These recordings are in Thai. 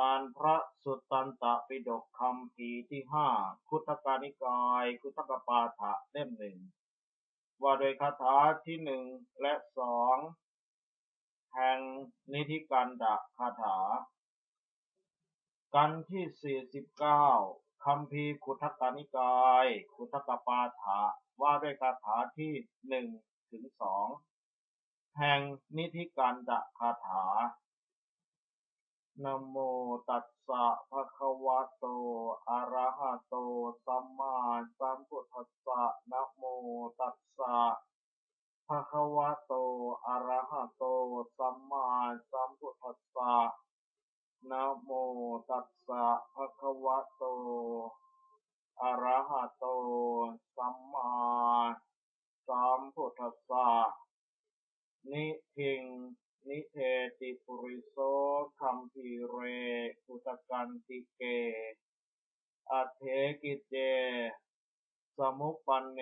อ่านพระสุตตันตปิฎกคำพีร์ที่ห้าคุตกานิกาย คุตกปาฐะเล่มหนึ่งว่าโดยคาถาที่หนึ่งและสองแห่งนิธิกันดะคาถา กันที่สี่สิบเก้าคำพีร์คุทกานิกาย คุทกปาฐะว่าด้วยคาถาที่หนึ่งถึงสองแห่งนิธิกันดะคาถา นะโมตัสสะภะคะวะโต อะระหะโต สัมมาสัมพุทธัสสะนะโมตัสสะภะคะวะโต อะระหะโต สัมมาสัมพุทธัสสะนะโมตัสสะภะคะวะโต อะระหะโต สัมมาสัมพุทธัสสะนิทิง นิเทติปุริโสคัมพีเรอุตกันติเกอัเทกิเจ สมุปันเน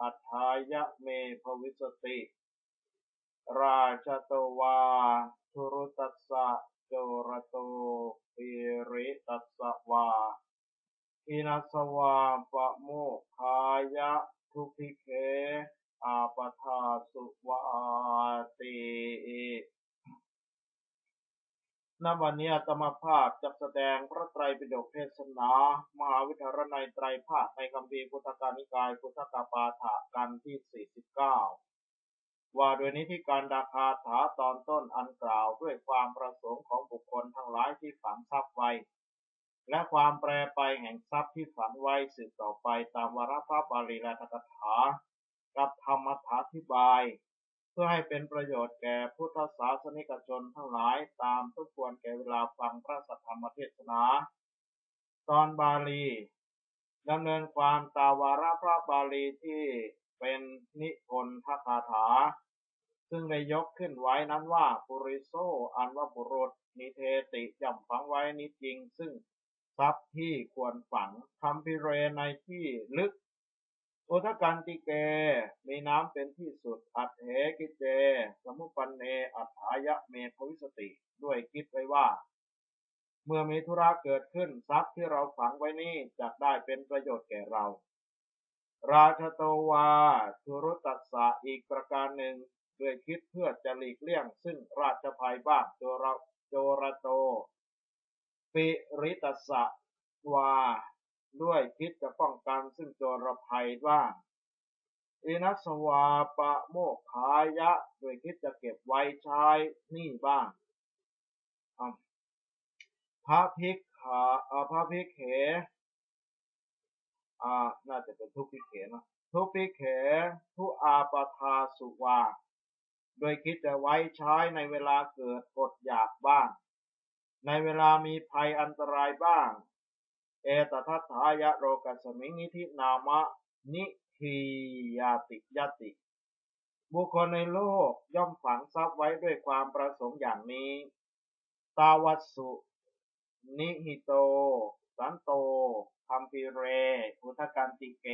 อัฏฐายะเมภวิสติ ราชตวา ทุรุตัสสะโจรโตปิริตัสสะวาอินัสวาปะโมคายะทุพิเคอาปทาสุวาติ ณวันนี้ธรรมภาพจะแสดงพระไตรปิฎกเทศนามหาวิทยาลัยไตรภาคในคำพีพุทธการนิกายพุทธกาปาฐะกันที่ 49 ว่าโดยนี้ที่การดาคาถาตอนต้นอันกล่าวด้วยความประสงค์ของบุคคลทั้งหลายที่ฝังทรัพย์ไว้ และความแปรไปแห่งทรัพย์ที่ฝังไว้สืบต่อไปตามวารพระบาลีและตถาถากับธรรมถาธิบาย เพื่อให้เป็นประโยชน์แก่พุทธศาสนิกชนทั้งหลายตามทุกควรแก่เวลาฟังพระสัทธรรมเทศนา ตอนบาลีดำเนินความตาวาระพระบาลีที่เป็นนิพนธคาถา ซึ่งได้ยกขึ้นไว้นั้นว่าปุริโซอันว่าบุรุษนิเทติย่ำฝังไว้นิจริง ซึ่งทรัพย์ที่ควรฝังคำพิเรในที่ลึก โอทกันติเก มีน้ำเป็นที่สุด อัตเหกิเจ สมุปันเน อัฏฐายะเมภวิสติ ด้วยคิดไว้ว่า เมื่อมีธุระเกิดขึ้นทรัพย์ที่เราฝังไว้นี้จะได้เป็นประโยชน์แก่เรา ราชโตวาทุรุตัสสะอีกประการหนึ่งด้วยคิดเพื่อจะหลีกเลี่ยง ซึ่งราชภัยบ้างโจรโจรโต ปิริตัสสะวา ด้วยคิดจะป้องกันซึ่งโจรภัยว่าอินัสวาปะโมกขายะ โดยคิดจะเก็บไว้ใช้นี่บ้างพระพิกขาพระพิกเขอ่าน่าจะเป็นทุกพิเขนะทุกพิเขทุอาปทาสุวา โดยคิดจะไว้ใช้ในเวลาเกิดกดอยากบ้าง ในเวลามีภัยอันตรายบ้าง เอตทัตถายะโรกัสมิงนิธินามะนิทียติยติ บุคคลในโลกย่อมฝังทรัพย์ไว้ด้วยความประสงค์อย่างนี้ ตาวัสุ นิหิโต สันโตคัมปิเร อุทกันติเก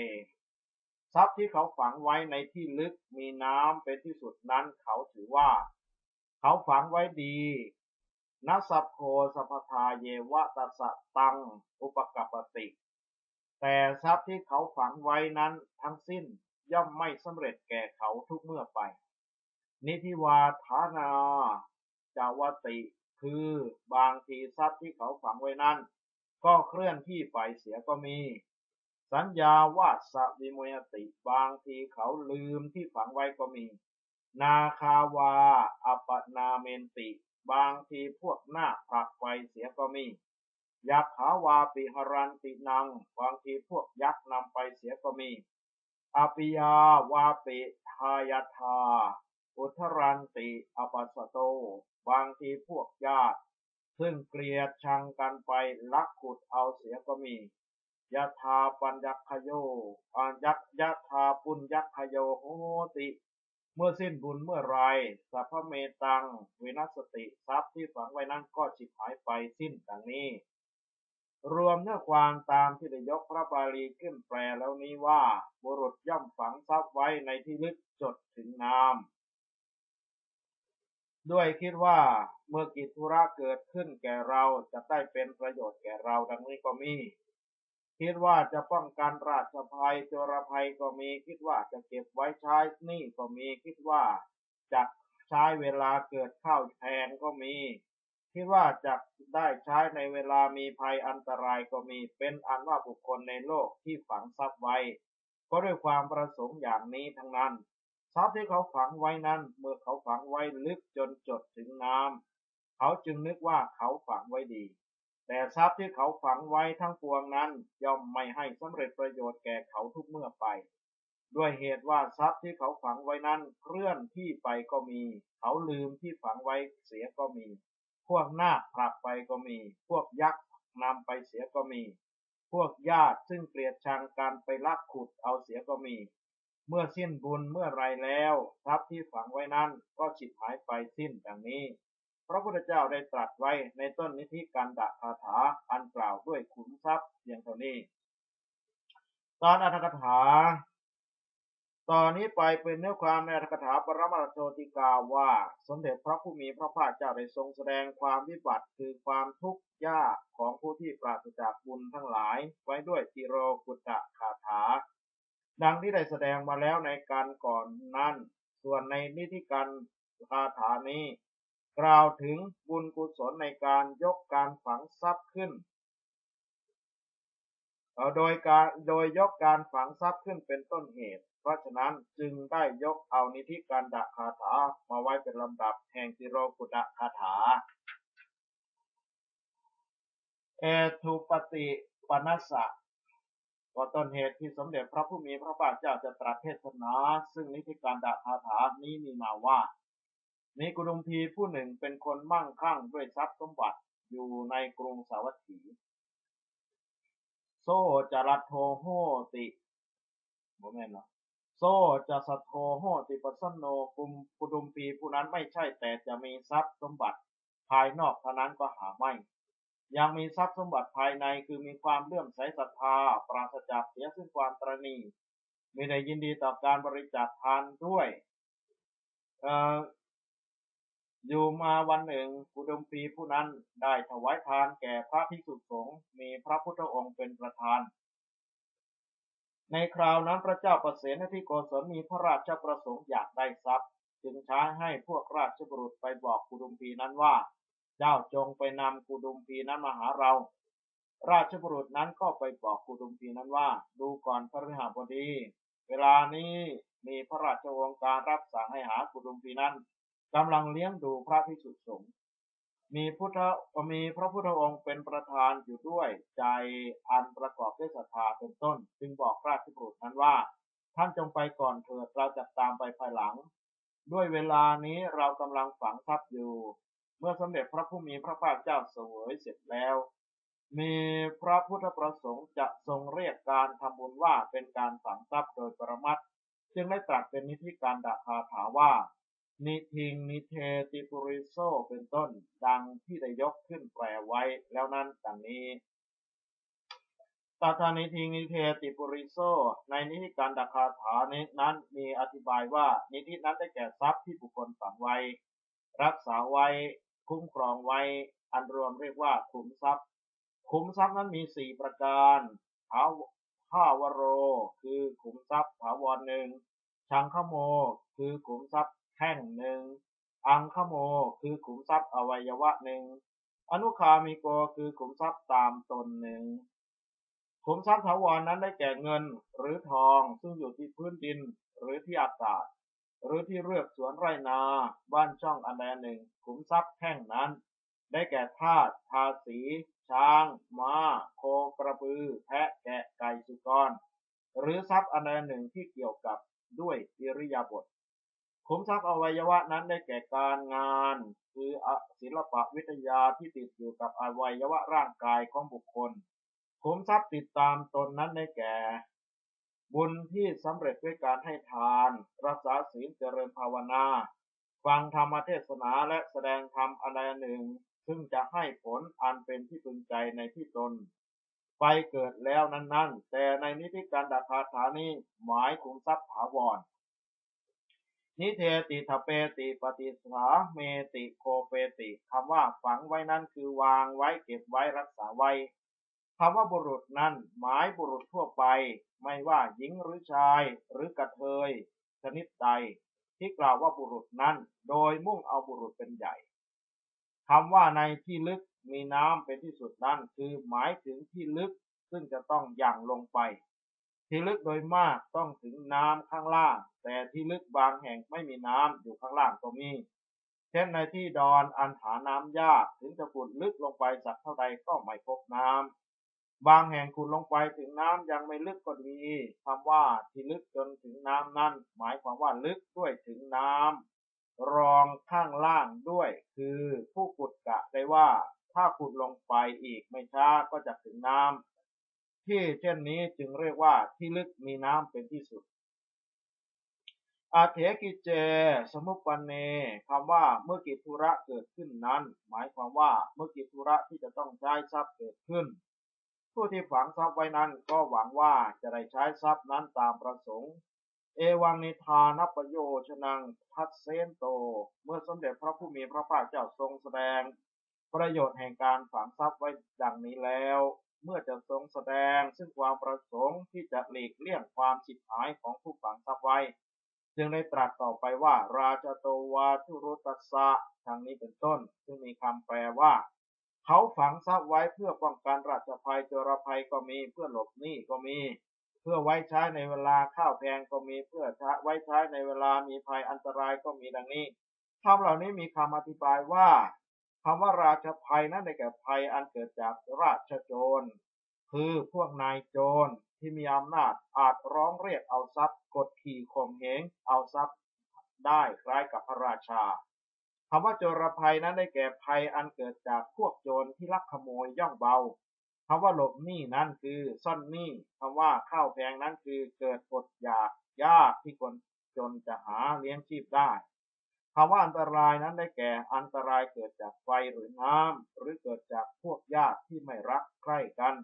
ทรัพย์ที่เขาฝังไว้ในที่ลึกมีน้ำเป็นที่สุดนั้นเขาถือว่า เขาฝังไว้ดี นัสโพสัพทาเยวะตัสตัง อุปกัปติ แต่ทรัพย์ที่เขาฝังไว้นั้นทั้งสิ้นย่อมไม่สำเร็จแก่เขาทุกเมื่อไป นิธิวาทานา จาวติคือบางทีทรัพย์ที่เขาฝังไว้นั้น ก็เคลื่อนที่ไปเสียก็มี สัญญาวาสวิมยติบางทีเขาลืมที่ฝังไว้ก็มี นาคาวา อปนาเมนติ บางทีพวกหน้าผลักไปเสียก็มียักขาวาปิหรันตินัง บางทีพวกยักษ์นำไปเสียก็มีอปิยาวาปิทายาธาอุทรันติอปัสโต บางทีพวกญาติ ซึ่งเกลียดชังกันไปลักขุดเอาเสียก็มียะธาปัญญคโยอัญยักยะธาปุญญัคโยโหติ เมื่อสิ้นบุญเมื่อไร สัพพเมตัง วินัสติ ทรัพย์ที่ฝังไว้นั้นก็ฉิบหายไปสิ้นดังนี้ รวมเนื้อความตามที่ได้ยกพระบาลีขึ้นแปลแล้วนี้ว่า บุรุษย่อมฝังทรัพย์ไว้ในที่ลึกจดถึงน้ำด้วยคิดว่าเมื่อกิจธุระเกิดขึ้นแก่เราจะได้เป็นประโยชน์แก่เราดังนี้ก็มี คิดว่าจะป้องกันราชภัยโจรภัยก็มีคิดว่าจะเก็บไว้ใช้หนี่ก็มีคิดว่าจะใช้เวลาเกิดข้าวแพงก็มี คิดว่าจะได้ใช้ในเวลามีภัยอันตรายก็มีเป็นอันว่าบุคคลในโลกที่ฝังทรัพย์ไว้ ก็ด้วยความประสงค์อย่างนี้ทั้งนั้นทรัพย์ที่เขาฝังไว้นั้นเมื่อเขาฝังไว้ลึกจนจดถึงน้ำเขาจึงนึกว่าเขาฝังไว้ดี แต่ทรัพย์ที่เขาฝังไว้ทั้งปวงนั้นย่อมไม่ให้สำเร็จประโยชน์แก่เขาทุกเมื่อไป ด้วยเหตุว่าทรัพย์ที่เขาฝังไว้นั้นเคลื่อนที่ไปก็มี เขาลืมที่ฝังไว้เสียก็มี พวกนาคผลักไปก็มี พวกยักษ์นำไปเสียก็มี พวกญาติซึ่งเกลียดชังการไปลักขุดเอาเสียก็มี เมื่อสิ้นบุญเมื่อไรแล้ว ทรัพย์ที่ฝังไว้นั้นก็ฉิบหายไปสิ้นดังนี้ พระพุทธเจ้าได้ตรัสไว้ในต้นนิธิกันดะคาถาอันกล่าวด้วยขุนทรัพย์เพียงเท่านี้ ตอนอัตถกถา ตอนนี้ไปเป็นเนื้อความในอัตถกถาปรมาโชติกาว่า สมเด็จพระผู้มีพระภาคเจ้าได้ทรงแสดงความวิบัติคือความทุกข์ยากของผู้ที่ปราศจากบุญทั้งหลายไว้ด้วยติโรกุตะคาถา ดังที่ได้แสดงมาแล้วในการก่อนนั้น ส่วนในนิธิการคาถานี้ กล่าวถึงบุญกุศลในการยกการฝังทรัพย์ขึ้น โดยการโดยยกการฝังทรัพย์ขึ้นเป็นต้นเหตุ เพราะฉะนั้นจึงได้ยกเอานิธิการดะคาถามาไว้เป็นลำดับแห่งติโรกุตะคาถา เอทุปติปนัสสะก็ต้นเหตุที่สมเด็จพระผู้มีพระภาคเจ้าจะตรัสเทศนา ซึ่งนิธิการดาคาถานี้มีมาว่า มีกุดุมพีผู้หนึ่งเป็นคนมั่งคั่งด้วยทรัพย์สมบัติอยู่ในกรุงสาวัตถี โซจรัตโทโหติโมเมนต์นะโซจะสัทโทโหติปัสสนโนกุมกุดุมพีผู้นั้นไม่ใช่แต่จะมีทรัพย์สมบัติภายนอกเท่านั้นก็หาไม่ ยังมีทรัพย์สมบัติภายในคือมีความเลื่อมใสศรัทธา ปราศจากเสียซึ่งความตรณีมีได้ยินดีต่อการบริจาคทานด้วยเอยู่มาวันหนึ่งกุดมพีผู้นั้นได้ถวายทานแก่พระภิกษุสงฆ์มีพระพุทธองค์เป็นประธาน ในคราวนั้นพระเจ้าประเสนที่โกศลมีพระราชประสงค์อยากได้ทรัพย์ จึงใช้ให้พวกราชบุรุษไปบอกกุดุมพีนั้นว่า เจ้าจงไปนำกุดุมพีนั้นมาหาเรา ราชบุรุษนั้นก็ไปบอกกุดุมพีนั้นว่า ดูก่อนพระฤหบดี เวลานี้มีพระราชวงศ์การรับสั่งให้หากุดุมพีนั้น กำลังเลี้ยงดูพระภิกษุสงฆ์มีพุทธมีพระพุทธองค์เป็นประธานอยู่ด้วยใจอันประกอบด้วยศรัทธาเป็นต้น จึงบอกราชบุตรนั้นว่า ท่านจงไปก่อนเถิดเราจะตามไปภายหลัง ด้วยเวลานี้เรากำลังฝังทรัพย์อยู่ เมื่อสมเด็จพระผู้มีพระภาคเจ้าเสวยเสร็จแล้ว มีพระพุทธประสงค์จะทรงเรียกการทำบุญว่าเป็นการฝังทรัพย์โดยปรมัตถ์จึงได้ตรัสเป็นนิธิการดาคาถาว่า นิทิง นิเท ติปุริโซ เป็นต้น ดังที่ได้ยกขึ้นแปลไว้แล้วนั้นดังนี้ตาธานิทิง นิเท ติปุริโซ ในนิธิการดาคาถานี้นั้นมีอธิบายว่า นิธินั้นได้แก่ทรัพย์ที่บุคคลฝังไว้ รักษาไว้ คุ้มครองไว้ อันรวมเรียกว่าขุมทรัพย์ขุมทรัพย์นั้นมีสี่ประการท้าข้าวโร คือขุมทรัพย์ถาวรหนึ่งชังขโม คือขุมทรัพย์ แท่งหนึ่ง อังขโมคือขุมทรัพย์อวัยวะหนึ่ง อนุคามิโกคือขุมทรัพย์ตามตนหนึ่ง ขุมทรัพย์ถาวรนั้นได้แก่เงินหรือทองซึ่งอยู่ที่พื้นดินหรือที่อากาศ หรือที่เรือกสวนไรนา บ้านช่องอันใดหนึ่ง ขุมทรัพย์แท่งนั้น ได้แก่ทาสทาสีช้าง ม้า โคกระบือ แพะแกะไก่สุกร หรือทรัพย์อันใดหนึ่งที่เกี่ยวกับด้วยอิริยาบถ ขุมทรัพย์อวัยวะนั้นได้แก่การงาน คือศิลปะวิทยาที่ติดอยู่กับอวัยวะร่างกายของบุคคลขุมทรัพย์ติดตามตนนั้นได้แก่ บุญที่สำเร็จด้วยการให้ทาน รักษาศีลเจริญภาวนา ฟังธรรมเทศนาและแสดงธรรมอันใดหนึ่ง ซึ่งจะให้ผลอันเป็นที่พึงใจในที่ตนไปเกิดแล้วนั้นๆ แต่ในนิธิการดาคาถานี้หมายขุมทรัพย์ถาวร นิเทติทเปติปฏิสาเมติโคเปติคำว่าฝังไว้นั้นคือวางไว้เก็บไว้รักษาไว้คำว่าบุรุษนั้นหมายบุรุษทั่วไป ไม่ว่าหญิงหรือชายหรือกระเทย ชนิดใด ที่กล่าวว่าบุรุษนั้น โดยมุ่งเอาบุรุษเป็นใหญ่คำว่าในที่ลึกมีน้ำเป็นที่สุดนั้นคือหมายถึงที่ลึกซึ่งจะต้องย่างลงไป ที่ลึกโดยมากต้องถึงน้ำข้างล่าง แต่ที่ลึกบางแห่งไม่มีน้ำอยู่ข้างล่างก็มีเช่นในที่ดอนอันหาน้ำยากถึงจะขุดลึกลงไปสักเท่าใดก็ไม่พบน้ำบางแห่งขุดลงไปถึงน้ำยังไม่ลึกก็ดีคำว่าที่ลึกจนถึงน้ำนั้น หมายความว่าลึกด้วยถึงน้ำรองข้างล่างด้วย คือผู้ขุดกะได้ว่า ถ้าขุดลงไปอีกไม่ช้าก็จะถึงน้ำ ที่เช่นนี้จึงเรียกว่าที่ลึกมีน้ำเป็นที่สุด อาเถกิเจ สมุปันเนคำว่าเมื่อกิจธุระเกิดขึ้นนั้น หมายความว่าเมื่อกิจธุระที่จะต้องใช้ทรัพย์เกิดขึ้น ผู้ที่ฝังทรัพย์ไว้นั้นก็หวังว่าจะได้ใช้ทรัพย์นั้นตามประสงค์เอวังนิทานประโยชนังทัดเซนโต เมื่อสมเด็จพระผู้มีพระภาคเจ้าทรงแสดง ประโยชน์แห่งการฝังทรัพย์ไว้ดังนี้แล้ว เมื่อจะทรงแสดงซึ่งความประสงค์ที่จะหลีกเลี่ยงความฉิบหายของผู้ฝังทรัพย์ไว้ จึงได้ตรัสต่อไปว่า ราชโตวาทุรุตัสสะทางนี้เป็นต้น ซึ่งมีคำแปลว่า เขาฝังทรัพย์ไว้เพื่อป้องกันราชภัยโจรภัยก็มีเพื่อหลบหนี้ก็มี เพื่อไว้ใช้ในเวลาข้าวแพงก็มีเพื่อไว้ใช้ในเวลามีภัยอันตรายก็มีดังนี้คำเหล่านี้มีคำอธิบายว่า คำว่าราชภัยนั้นได้แก่ภัยอันเกิดจากราชโจร คือพวกนายโจรที่มีอำนาจอาจร้องเรียกเอาทรัพย์ กดขี่ข่มเหงเอาทรัพย์ได้คล้ายกับพระราชาคำว่าโจรภัยนั้นได้แก่ภัยอันเกิดจากพวกโจรที่ลักขโมยย่องเบาคำว่าหลบหนี้นั้นคือซ่อนหนี้คำว่าข้าวแพงนั้นคือเกิดอดอยากยากที่คนจนจะหาเลี้ยงชีพได้ำว่าอันตรายนั้นได้แก่อันตรายเกิดจากไฟหรือน้ำหรือเกิดจากพวกญาติที่ไม่รักใคร่กัน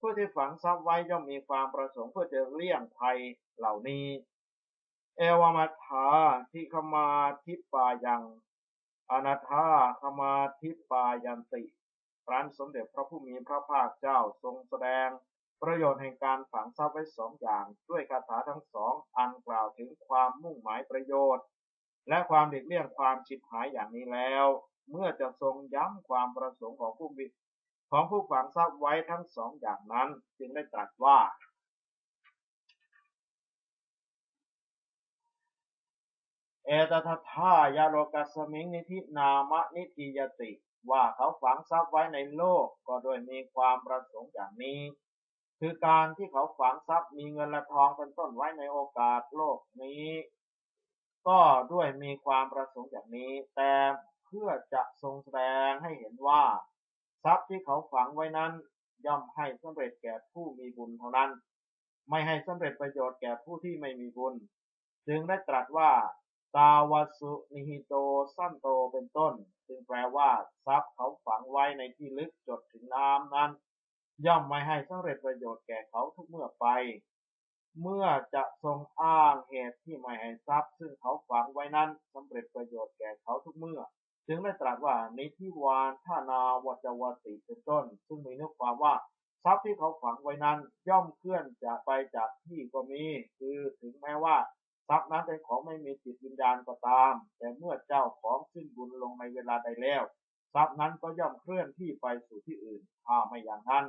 ผู้ที่ฝังทรัพย์ไว้ย่อมมีความประสงค์เพื่อจะเลี่ยงภัยเหล่านี้ เอวามัทาทิคมาทิปายังอนาธาคมาทิปายันติพระสมเด็จพระผู้มีพระภาคเจ้าทรงแสดง ประโยชน์แห่งการฝังทรัพย์ไว้สองอย่าง ด้วยคาถาทั้งสองอันกล่าวถึงความมุ่งหมายประโยชน์ และความเด็กเลี่ยงความฉิบหายอย่างนี้แล้ว เมื่อจะทรงย้ำความประสงค์ของผู้บิดของผู้ฝังทรัพย์ไว้ทั้งสองอย่างนั้น จึงได้ตรัสว่า เอตทัทายาโลกัสมิงนิธินามะนิติยติ ว่าเขาฝังทรัพย์ไว้ในโลกก็โดยมีความประสงค์อย่างนี้ คือการที่เขาฝังทรัพย์มีเงินและทองเป็นต้นไว้ในโอกาสโลกนี้ ก็ด้วยมีความประสงค์อย่างนี้ แต่เพื่อจะทรงแสดงให้เห็นว่า ทรัพย์ที่เขาฝังไว้นั้น ย่อมให้สำเร็จแก่ผู้มีบุญเท่านั้น ไม่ให้สำเร็จประโยชน์แก่ผู้ที่ไม่มีบุญ จึงได้ตรัสว่า ตาวสุนิหิโตสั้นโตเป็นต้น จึงแปลว่าทรัพย์เขาฝังไว้ในที่ลึกจดถึงน้ำนั้น ย่อมไม่ให้สำเร็จประโยชน์แก่เขาทุกเมื่อไป เมื่อจะทรงอ้างเหตุที่ไม่ให้ทรัพย์ ซึ่งเขาฝังไว้นั้นสำเร็จประโยชน์แก่เขาทุกเมื่อ จึงได้ตรัสว่าในที่วานท่านาวจวติเป็นต้น ซึ่งมีเนื้อความว่าทรัพย์ที่เขาฝังไว้นั้น ย่อมเคลื่อนจากไปจากที่ก็มี คือถึงแม้ว่าทรัพย์นั้นเป็นของไม่มีจิตวิญญาณก็ตาม แต่เมื่อเจ้าของสิ้นบุญลงในเวลาใดแล้ว ทรัพย์นั้นก็ย่อมเคลื่อนที่ไปสู่ที่อื่นถ้าไม่อย่างนั้น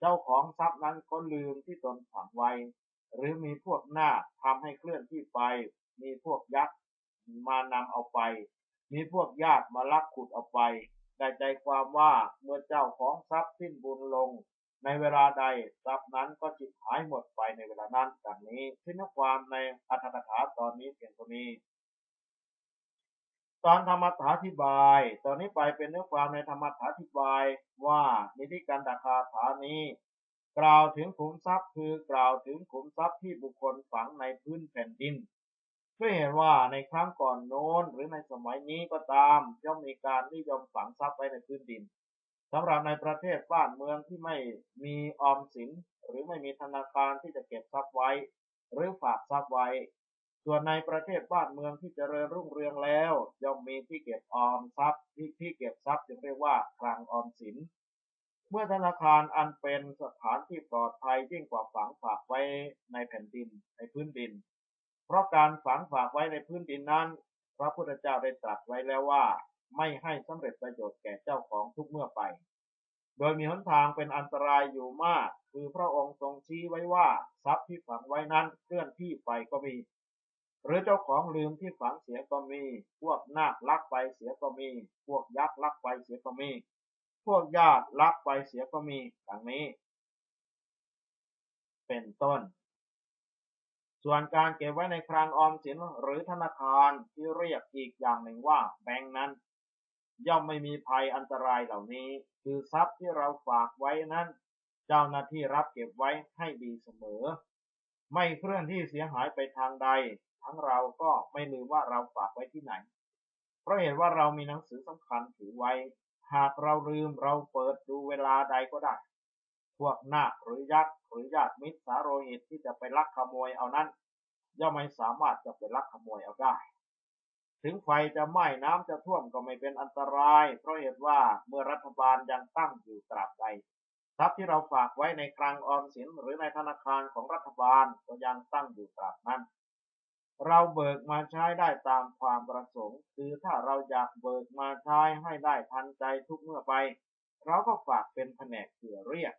เจ้าของทรัพย์นั้นก็ลืมที่ตนฝังไว้ หรือมีพวกหน้าทำให้เคลื่อนที่ไป มีพวกยักษ์มานำเอาไป มีพวกญาติมาลักขุดเอาไปได้ใจความว่าเมื่อเจ้าของทรัพย์สิ้นบุญลง ในเวลาใดทรัพย์นั้นก็จิตหายหมดไปในเวลานั้นดังนี้ที่นความในอัตถกถาตอนนี้เพียงตัวนี้ตอนธรรมถาธิบาย ตอนนี้ไปเป็นเนื้อความในธรรมถาธิบายว่านิธิการดาคาถานี้ กล่าวถึงขุมทรัพย์คือกล่าวถึงขุมทรัพย์ที่บุคคลฝังในพื้นแผ่นดินเพื่อเห็นว่าในครั้งก่อนโน้นหรือในสมัยนี้ก็ตามย่อมมีการนิยมฝังทรัพย์ไว้ในพื้นดินสำหรับในประเทศบ้านเมืองที่ไม่มีออมสิน หรือไม่มีธนาคารที่จะเก็บทรัพย์ไว้ หรือฝากทรัพย์ไว้ ส่วนในประเทศบ้านเมืองที่จเจริญรุ่งเรืองแล้ว ย่อมมีที่เก็บออมทรัพย์ที่ที่เก็บทรัพย์จึงเรียกว่าคลังออมสิน เมื่อธนาคารอันเป็นสถานที่ปลอดภัยยิ่งกว่าฝังฝากไว้ในแผ่นดินในพื้นดิน เพราะการฝังฝากไว้ในพื้นดินนั้น พระพุทธเจ้าได้ตรัสไว้แล้วว่า ไม่ให้สำเร็จประโยชน์แก่เจ้าของทุกเมื่อไป โดยมีหนทางเป็นอันตรายอยู่มาก คือพระองค์ทรงชี้ไว้ว่าทรัพย์ที่ฝังไว้นั้นเคลื่อนที่ไปก็มี หรือเจ้าของลืมที่ฝังเสียก็มี พวกนาคลักไปเสียก็มี พวกยักษ์ลักไปเสียก็มี พวกญาติลักไปเสียก็มี ดังนี้ เป็นต้น ส่วนการเก็บไว้ในคลังออมสินหรือธนาคารที่เรียกอีกอย่างหนึ่งว่าแบงก์นั้น ย่อมไม่มีภัยอันตรายเหล่านี้ คือทรัพย์ที่เราฝากไว้นั้น เจ้าหน้าที่รับเก็บไว้ให้ดีเสมอ ไม่เคลื่อนที่เสียหายไปทางใด ทั้งเราก็ไม่ลืมว่าเราฝากไว้ที่ไหน เพราะเห็นว่าเรามีหนังสือสำคัญถือไว้ หากเราลืมเราเปิดดูเวลาใดก็ได้ พวกนาคหรือยักษ์หรือญาติมิตรสาโรหิตที่จะไปลักขโมยเอานั้นย่อมไม่สามารถจะไปลักขโมยเอาได้ ถึงไฟจะไหม้น้ำจะท่วมก็ไม่เป็นอันตราย เพราะเหตุว่าเมื่อรัฐบาลยังตั้งอยู่ตราบใดทรัพย์ที่เราฝากไว้ในคลังออมสินหรือในธนาคารของรัฐบาลก็ยังตั้งอยู่ตราบนั้น เราเบิกมาใช้ได้ตามความประสงค์ คือถ้าเราอยากเบิกมาใช้ให้ได้ทันใจทุกเมื่อไป เราก็ฝากเป็นแผนกเผื่อเรียก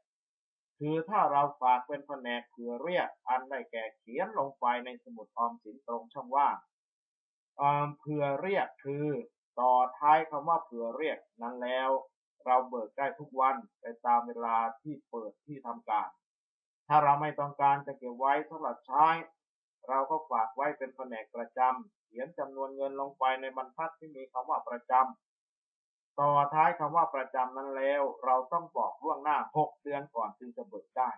คือถ้าเราฝากเป็นแผนกเผื่อเรียก อันได้แก่เขียนลงไปในสมุดออมสินตรงช่องว่างเผื่อเรียกคือต่อท้ายคำว่าเผื่อเรียกนั้นแล้ว เราเบิกได้ทุกวันไปตามเวลาที่เปิดที่ทำการ ถ้าเราไม่ต้องการจะเก็บไว้สำหรับใช้ เราก็ฝากไว้เป็นแผนกประจำเขียนจำนวนเงินลงไปในบรรทัดที่มีคำว่าประจำต่อท้ายคำว่าประจำนั้นแล้ว เราต้องบอกล่วงหน้าหกเดือนก่อนจึงจะเบิกได้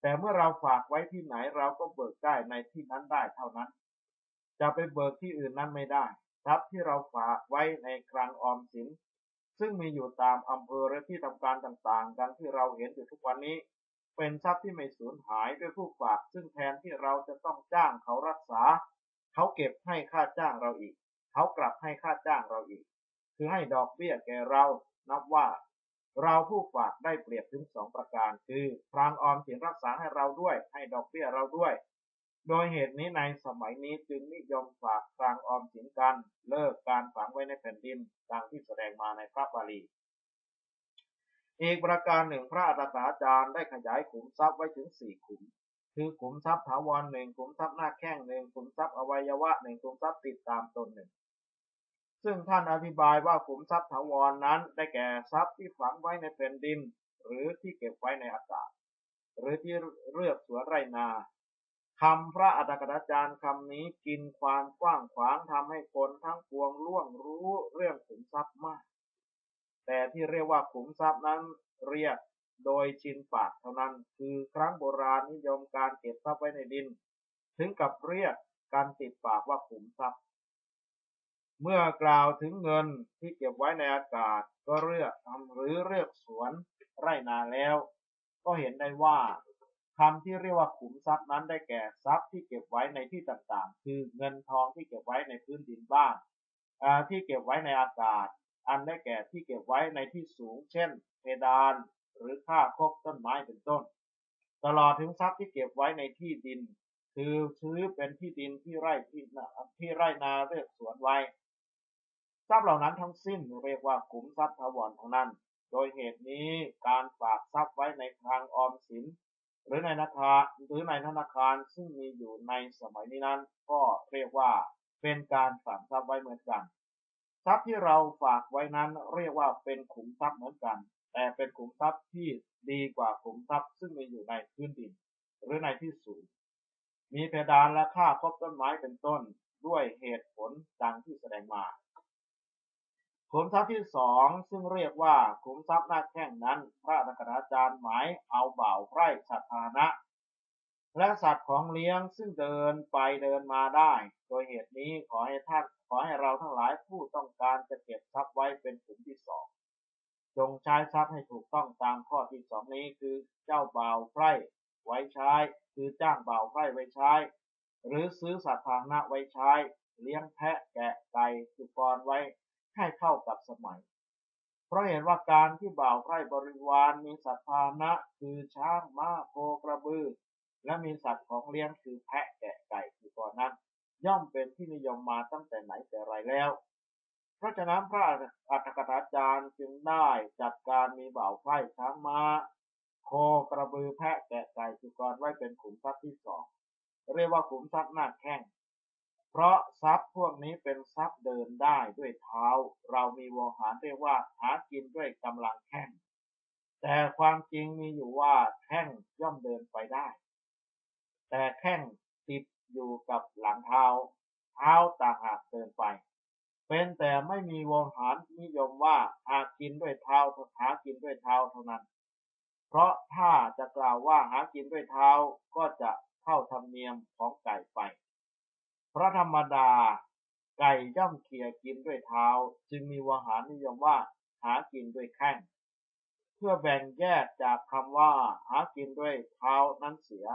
แต่เมื่อเราฝากไว้ที่ไหนเราก็เบิกได้ในที่นั้นได้เท่านั้น จะไปเบิกที่อื่นนั้นไม่ได้ทรัพย์ที่เราฝากไว้ในคลังออมสินซึ่งมีอยู่ตามอำเภอและที่ทำการต่างๆ ดังที่เราเห็นอยู่ทุกวันนี้ เป็นทรัพย์ที่ไม่สูญหายด้วยผู้ฝาก ซึ่งแทนที่เราจะต้องจ้างเขารักษา เขาเก็บให้ค่าจ้างเราอีก เขากลับให้ค่าจ้างเราอีก คือให้ดอกเบี้ยแก่เรานับว่า เราผู้ฝากได้เปรียบถึงสองประการ คือคลังออมสินรักษาให้เราด้วย ให้ดอกเบี้ยเราด้วย โดยเหตุนี้ในสมัยนี้จึงนิยมฝากคลังออมสินกัน เลิกการฝังไว้ในแผ่นดินดังที่แสดงมาในพระบาลี อีกประการหนึ่งพระอัฏฐาจารย์ได้ขยายขุมทรัพย์ไว้ถึงสี่ขุม คือขุมทรัพย์ถาวรหนึ่งขุมทรัพย์หน้าแข้งหนึ่งขุมทรัพย์อวัยวะหนึ่งขุมทรัพย์ติดตามตนหนึ่งซึ่งท่านอธิบายว่าขุมทรัพย์ถาวรนนั้นได้แก่ทรัพย์ที่ฝังไว้ในแผ่นดิน หรือที่เก็บไว้ในอากาศ หรือที่เลือกสวนไรนาคำพระอัฏฐกถาจารย์คำนี้กินความกว้างขวางทำให้คนทั้งปวงล่วงรู้เรื่องขุมทรัพย์มาก แต่ที่เรียกว่าขุมทรัพย์นั้นเรียกโดยชินปากเท่านั้น คือครั้งโบราณนิยมการเก็บทรัพย์ไว้ในดิน ถึงกับเรียกการติดปากว่าขุมทรัพย์ เมื่อกล่าวถึงเงินที่เก็บไว้ในอากาศ ก็เรียกทำหรือเรียกสวนไร่นาแล้ว ก็เห็นได้ว่าคำที่เรียกว่าขุมทรัพย์นั้นได้แก่ทรัพย์ที่เก็บไว้ในที่ต่างๆ คือเงินทองที่เก็บไว้ในพื้นดินบ้างที่เก็บไว้ในอากาศ อันได้แก่ที่เก็บไว้ในที่สูง เช่น เพดาน หรือค่าคบต้นไม้เป็นต้น ตลอดถึงทรัพย์ที่เก็บไว้ในที่ดิน คือซื้อเป็นที่ดินที่ไร่ที่ที่ไร่นาเรียกสวนไว้ ทรัพย์เหล่านั้นทั้งสิ้นเรียกว่าขุมทรัพย์ถาวรทั้งนั้น โดยเหตุนี้การฝากทรัพย์ไว้ในทางออมสิน หรือในธนาคารหรือในธนาคารซึ่งมีอยู่ในสมัยนี้นั้น ก็เรียกว่าเป็นการฝากทรัพย์ไว้เหมือนกัน ทรัพย์ที่เราฝากไว้นั้นเรียกว่าเป็นขุมทรัพย์เหมือนกัน แต่เป็นขุมทรัพย์ที่ดีกว่าขุมทรัพย์ซึ่งมีอยู่ในพื้นดิน หรือในที่สูง มีเพดานและค่าคบต้นไม้เป็นต้นด้วยเหตุผลดังที่แสดงมาขุมทรัพย์ที่สองซึ่งเรียกว่าขุมทรัพย์หน้าแข้งนั้น พระนักอาจารย์หมายเอาเบ่าไพร่สัตานะ และสัตว์ของเลี้ยงซึ่งเดินไปเดินมาได้ โดยเหตุนี้ขอให้ท่านขอให้เราทั้งหลายผู้ต้องการจะเก็บทรัพย์ไว้เป็นขุมที่สองจงใช้ทรัพย์ให้ถูกต้องตามข้อที่สองนี้คือเจ้าบ่าวไพร่ไว้ใช้คือจ้างบ่าวไพร่ไว้ใช้ หรือซื้อสัตว์พาหนะไว้ใช้ เลี้ยงแพะแกะไก่สุกรไว้ให้เข้ากับสมัย เพราะเห็นว่าการที่บ่าวไพร่บริวารมีสัตว์พาหนะคือช้างม้าโคกระบือ และมีสัตว์ของเลี้ยงคือแพะแกะไก่สุกรนั้น ย่อมเป็นที่นิยมมาตั้งแต่ไหนแต่ไรแล้ว เพราะฉะนั้นพระอัฏฐกถาจารย์จึงได้จัดการมีบ่าวไพร่ช้างม้าโคกระบือแพะแกะไก่สุกรไว้เป็นขุมทรัพย์ที่สองเรียกว่าขุมทรัพย์หน้าแข้งเพราะทรัพย์พวกนี้เป็นทรัพย์เดินได้ด้วยเท้า เรามีวหารเรียกว่าหากินด้วยกำลังแข้งแต่ความจริงมีอยู่ว่าแข้งย่อมเดินไปได้ แต่แข้งติดอยู่กับหลังเท้า เท้าต่างหากเดินไป เป็นแต่ไม่มีวงหารนิยมว่าหากินด้วยเท้าหากินด้วยเท้าเท่านั้น เพราะถ้าจะกล่าวว่าหากินด้วยเท้าก็จะเข้าธรรมเนียมของไก่ไป เพราะธรรมดาไก่ย่อมเคี่ยกินด้วยเท้า จึงมีวหารนิยมว่าหากินด้วยแข้ง เพื่อแบ่งแยกจากคำว่าหากินด้วยเท้านั้นเสีย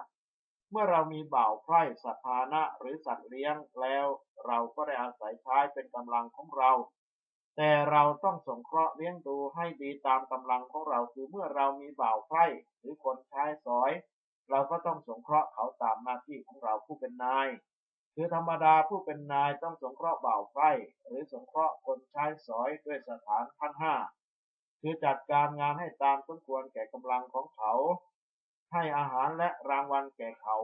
เมื่อเรามีบ่าวไพร่สัตว์พานะหรือสัตว์เลี้ยงแล้ว เราก็ได้อาศัยใช้เป็นกำลังของเรา แต่เราต้องสงเคราะห์เลี้ยงดูให้ดีตามกำลังของเราคือเมื่อเรามีบ่าวไพร่หรือคนใช้สอย เราก็ต้องสงเคราะห์เขาตามหน้าที่ของเราผู้เป็นนายคือธรรมดาผู้เป็นนายต้องสงเคราะห์บ่าวไพร่หรือสงเคราะห์คนใช้สอยด้วยสถานทั้งห้าคือจัดการงานให้ตามสมควรแก่กำลังของเขา ให้อาหารและรางวัลแก่เขา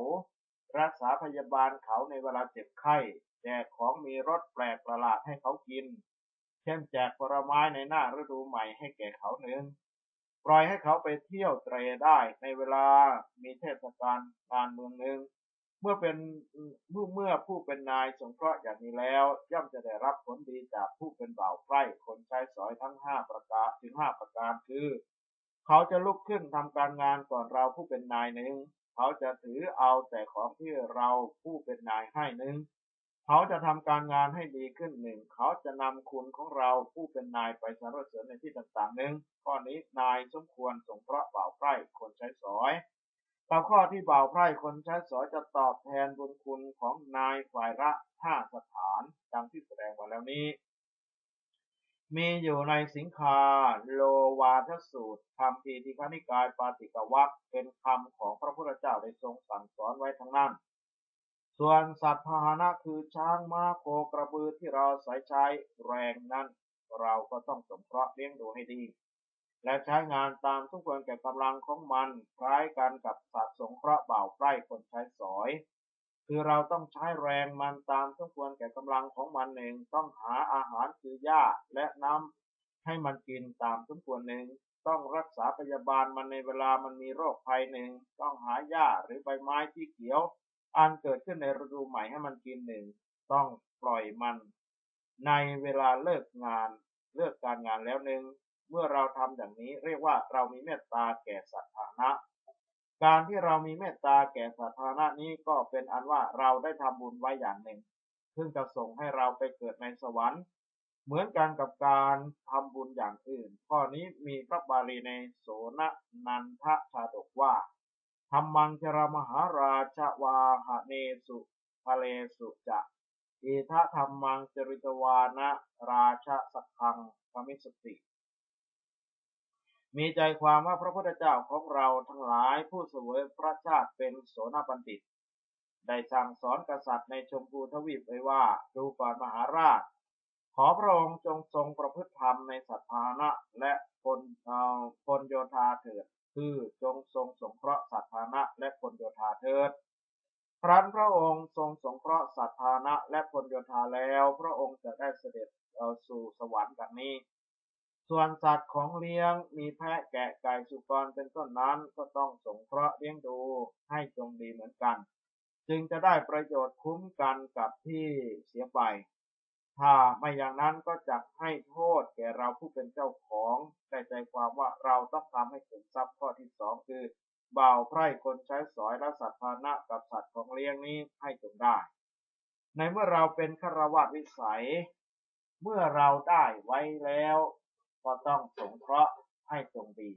รักษาพยาบาลเขาในเวลาเจ็บไข้ แจกของมีรสแปลกประหลาดให้เขากิน เช่นแจกผลไม้ในหน้าฤดูใหม่ให้แก่เขาหนึ่งปล่อยให้เขาไปเที่ยวเตรได้ในเวลามีเทศกาลการเมืองหนึ่งเมื่อเป็นเมื่อเมื่อผู้เป็นนายสงเคราะห์อย่างนี้แล้ว ย่อมจะได้รับผลดีจากผู้เป็นบ่าวไพร่คนใช้สอยทั้งห้าประการถึงห้าประการคือ เขาจะลุกขึ้นทำการงานก่อนเราผู้เป็นนายหนึ่ง เขาจะถือเอาแต่ของที่เราผู้เป็นนายให้หนึ่ง เขาจะทำการงานให้ดีขึ้นหนึ่ง เขาจะนำคุณของเราผู้เป็นนายไปสรรเสริญในที่ต่างๆหนึ่ง ข้อนี้นายสมควรสงเคราะห์บ่าวไพร่คนใช้สอยตามข้อที่บ่าวไพร่คนใช้สอยจะตอบแทนบุญคุณของนายฝ่ายละห้าสถานดังที่แสดงไว้แล้วนี้ มีอยู่ในสิงคาโลวาทสูตรคำพีทีฆนิกายปาติกวัคเป็นคำของพระพุทธเจ้าได้ทรงสั่งสอนไว้ทั้งนั้น ส่วนสัตว์พาหนะคือช้างม้าโคกระบือที่เราใส่ใช้แรงนั้น เราก็ต้องสงเคราะห์เลี้ยงดูให้ดี และใช้งานตามทุกควรแก่กำลังของมันคล้ายกันกับสัตว์สงเคราะห์เบาใกล้คนใช้สอย คือเราต้องใช้แรงมันตามทุกควรแก่กำลังของมันเองต้องหาอาหารคือหญ้าและน้ำให้มันกินตามทุกควรหนึ่งต้องรักษาพยาบาลมันในเวลามันมีโรคภัยหนึ่งต้องหาหญ้าหรือใบไม้ที่เขียว อันเกิดขึ้นในฤดูใหม่ให้มันกินหนึ่งต้องปล่อยมัน ในเวลาเลิกงาน เลิกการงานแล้วหนึ่งเมื่อเราทำอย่างนี้เรียกว่าเรามีเมตตาแก่สัตว์ฐานะ การที่เรามีเมตตาแก่สัตว์ฐานะนี้ก็เป็นอันว่าเราได้ทำบุญไว้อย่างหนึ่ง ซึ่งจะส่งให้เราไปเกิดในสวรรค์ เหมือนกันกับการทำบุญอย่างอื่น ข้อนี้มีพระบาลีในโสนนันทชาดกว่าธรรมังชรมหาราชวาหเนสุทะเลสุจะอิทะธรรมังจริตวานะราชสักขังพมิสติ มีใจความว่าพระพุทธเจ้าของเราทั้งหลายผู้เสวยพระชาติเป็นโสนบัณฑิต ได้สั่งสอนกษัตริย์ในชมพูทวีปไว้ว่าดูก่อนมหาราช ขอพระองค์จงทรงประพฤติธรรมในสัทธานะและพลพลโยธาเถิด คือจงทรงสงเคราะห์สัตธานะและพลโยธาเถิดครั้นพระองค์ทรงสงเคราะห์สัตธานะและพลโยธาแล้ว พระองค์จะได้เสด็จสู่สวรรค์ดังนี้ ส่วนสัตว์ของเลี้ยง มีแพะแกะไก่สุกรเป็นต้นนั้น ก็ต้องสงเคราะห์เลี้ยงดูให้จงดีเหมือนกัน จึงจะได้ประโยชน์คุ้มกันกับที่เสียไป ถ้าไม่อย่างนั้นก็จะให้โทษแก่เราผู้เป็นเจ้าของแต่ใจความว่าเราต้องทำให้ถึงทรัพย์ข้อที่สองคือบ่าวไพร่คนใช้สอยและสัตว์พานะกับสัตว์ของเลี้ยงนี้ให้จงได้ ในเมื่อเราเป็นฆราวาสวิสัย เมื่อเราได้ไว้แล้ว ก็ต้องสงเคราะห์ให้จงดี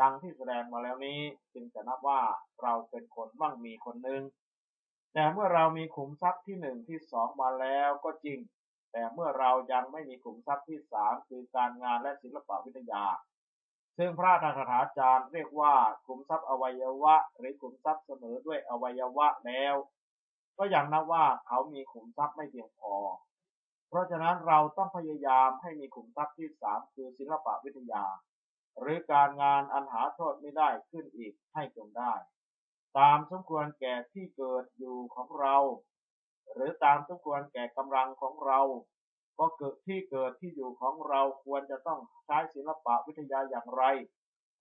ดังที่แสดงมาแล้วนี้จึงจะนับว่าเราเป็นคนมั่งมีคนหนึ่งแต่เมื่อเรามีขุมทรัพย์ที่หนึ่งที่สองมาแล้วก็จริง แต่เมื่อเรายังไม่มีขุมทรัพย์ที่สามคือการงานและศิลปวิทยา ซึ่งพระธรรมถาจารย์เรียกว่าขุมทรัพย์อวัยวะ หรือขุมทรัพย์เสมอด้วยอวัยวะแล้ว ก็ยังนับว่าเขามีขุมทรัพย์ไม่เพียงพอ เพราะฉะนั้นเราต้องพยายามให้มีขุมทรัพย์ที่สามคือศิลปวิทยา หรือการงานอันหาโทษไม่ได้ขึ้นอีกให้จงได้ ตามสมควรแก่ที่เกิดอยู่ของเรา หรือตามสมควรแก่กำลังของเราก็เกิดที่เกิดที่อยู่ของเราควรจะต้องใช้ศิลปะวิทยาอย่างไร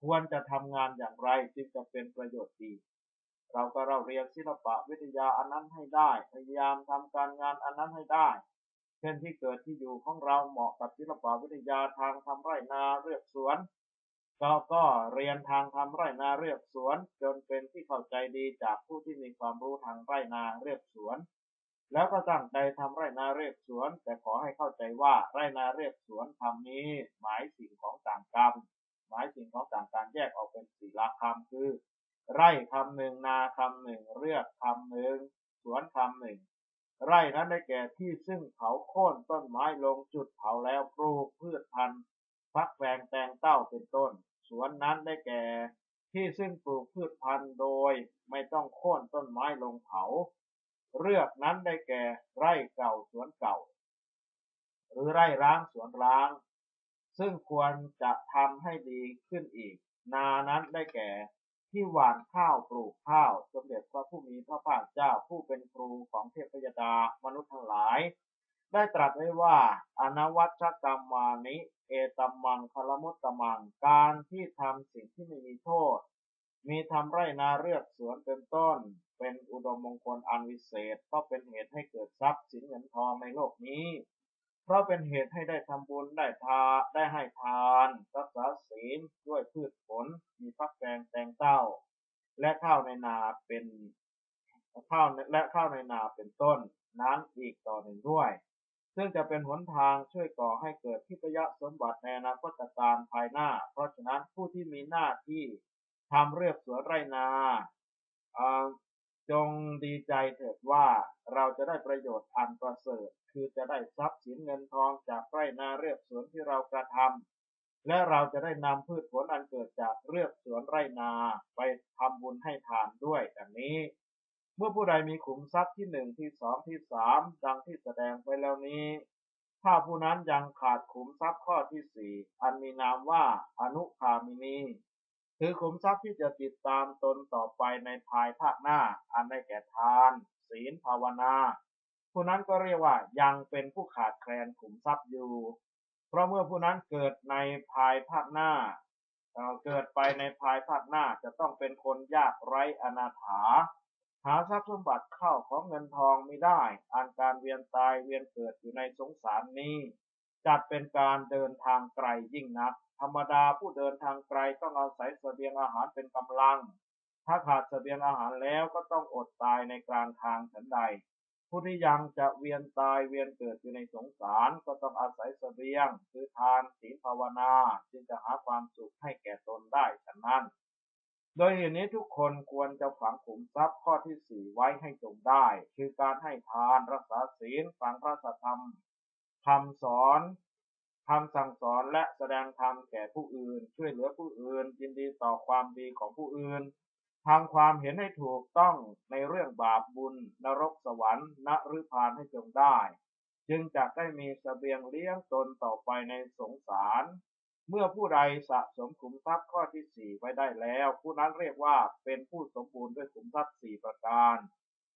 ควรจะทำงานอย่างไรจึงจะเป็นประโยชน์ดี เราก็เราเรียนศิลปะวิทยาอันนั้นให้ได้ พยายามทำการงานอันนั้นให้ได้ เช่นที่เกิดที่อยู่ของเราเหมาะกับศิลปะวิทยาทางทำไร่นาเรือกสวนเราก็เรียนทางทำไร่นาเรือกสวน จนเป็นที่เข้าใจดีจากผู้ที่มีความรู้ทางไร่นาเรือกสวน แล้วก็ตั้งใจทำไร่นาเรือกสวน แต่ขอให้เข้าใจว่าไร่นาเรือกสวนคำนี้ หมายสิ่งของต่างกรรมหมายสิ่งของต่างการแยกออกเป็นสี่ละคำคือ ไร่คำหนึ่งนาคำหนึ่งเรือกคำหนึ่งสวนคำหนึ่ง ไร่นั้นได้แก่ที่ซึ่งเผาโค่นต้นไม้ลงจุดเผาแล้วปลูกพืชพันธุ์ฟักแฟงแตงเต้าเป็นต้น สวนนั้นได้แก่ที่ซึ่งปลูกพืชพันธุ์โดยไม่ต้องโค่นต้นไม้ลงเผา เรือกนั้นได้แก่ไร่เก่าสวนเก่า หรือไร่ร้างสวนร้าง ซึ่งควรจะทำให้ดีขึ้นอีก นานั้นได้แก่ ที่หว่านข้าวปลูกข้าว สมเด็จพระผู้มีพระภาคเจ้าผู้เป็นครูของเทพยดามนุษย์ทั้งหลาย ได้ตรัสไว้ว่า อนวัชกรรมานิ เอตัมมังคลมุตตมัง การที่ทำสิ่งที่ไม่มีโทษ มีทำไร่นาเรือกสวนเป็นต้น เป็นอุดมมงคลอันวิเศษ ก็เป็นเหตุให้เกิดทรัพย์สินเงินทองในโลกนี้ เพราะเป็นเหตุให้ได้ทำบุญได้ทาได้ให้ทานรักษาศีลด้วยพืชผลมีฟักแฟงแตงเต้า และข้าวในนาเป็นข้าวและข้าวในนาเป็นต้นนั้นอีกต่อหนึ่งด้วย ซึ่งจะเป็นหนทางช่วยก่อให้เกิดทิพยสมบัติในอนาคตการภายหน้า เพราะฉะนั้นผู้ที่มีหน้าที่ทำเรือกสวนไรนา จงดีใจเถิดว่าเราจะได้ประโยชน์อันประเสริฐ คือจะได้ทรัพย์สินเงินทองจากไร่นาเรือกสวนที่เรากระทำและเราจะได้นำพืชผลอันเกิดจากเรือกสวนไร่นาไปทำบุญให้ทานด้วยดังนี้ เมื่อผู้ใดมีขุมทรัพย์ที่หนึ่งที่สองที่สามดังที่แสดงไปแล้วนี้ ถ้าผู้นั้นยังขาดขุมทรัพย์ข้อที่สี่อันมีนามว่าอนุคามินี คือขุมทรัพย์ที่จะติดตามตนต่อไปในภายภาคหน้า อันได้แก่ทาน ศีลภาวนาผู้นั้นก็เรียกว่ายังเป็นผู้ขาดแคลนขุมทรัพย์อยู่ เพราะเมื่อผู้นั้นเกิดในภายภาคหน้าเกิดไปในภายภาคหน้าจะต้องเป็นคนยากไร้อนาถา หาทรัพย์สมบัติเข้าของเงินทองไม่ได้ อันการเวียนตายเวียนเกิดอยู่ในสงสารนี้จัดเป็นการเดินทางไกลยิ่งนัก ธรรมดาผู้เดินทางไกลต้องอาศัยเสบียงอาหารเป็นกำลัง ถ้าขาดเสบียงอาหารแล้วก็ต้องอดตายในกลางทางฉันใด ผู้ที่ยังจะเวียนตายเวียนเกิดอยู่ในสงสารก็ต้องอาศัยเสบียง คือทานศีลภาวนา จึงจะหาความสุขให้แก่ตนได้ฉะนั้น โดยเหตุนี้ทุกคนควรจะฝังขุมทรัพย์ข้อที่สี่ไว้ให้จงได้ คือการให้ทานรักษาศีลฟังพระธรรมคำสอน คำสั่งสอนและแสดงธรรมแก่ผู้อื่น ช่วยเหลือผู้อื่น ยินดีต่อความดีของผู้อื่นทำความเห็นให้ถูกต้องในเรื่องบาปบุญ นรกสวรรค์นรพานให้จงได้ จึงจะได้มีสเสบียงเลี้ยงตนต่อไปในสงสาร เมื่อผู้ใดสะสมขุมทรัพย์ข้อที่สี่ไว้ได้แล้ว ผู้นั้นเรียกว่าเป็นผู้สมบูรณ์ด้วยขุมทรัพย์สี่ประการ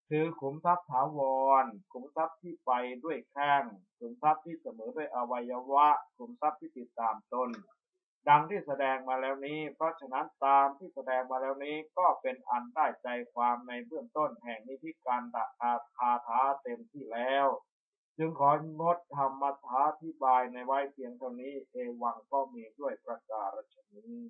คือขุมทรัพย์ถาวร ขุมทรัพย์ที่ไปด้วยแข้งขุมทรัพย์ที่เสมอด้วยอวัยวะ ขุมทรัพย์ที่ติดตามตน ดังที่แสดงมาแล้วนี้ เพราะฉะนั้นตามที่แสดงมาแล้วนี้ก็เป็นอันได้ใจความในเบื้องต้นแห่งนิพิการตะอาคาถาเต็มที่แล้ว จึงของดธรรมท้าที่บายในไว้เพียงเท่านี้ เอวังก็มีด้วยประการฉนี้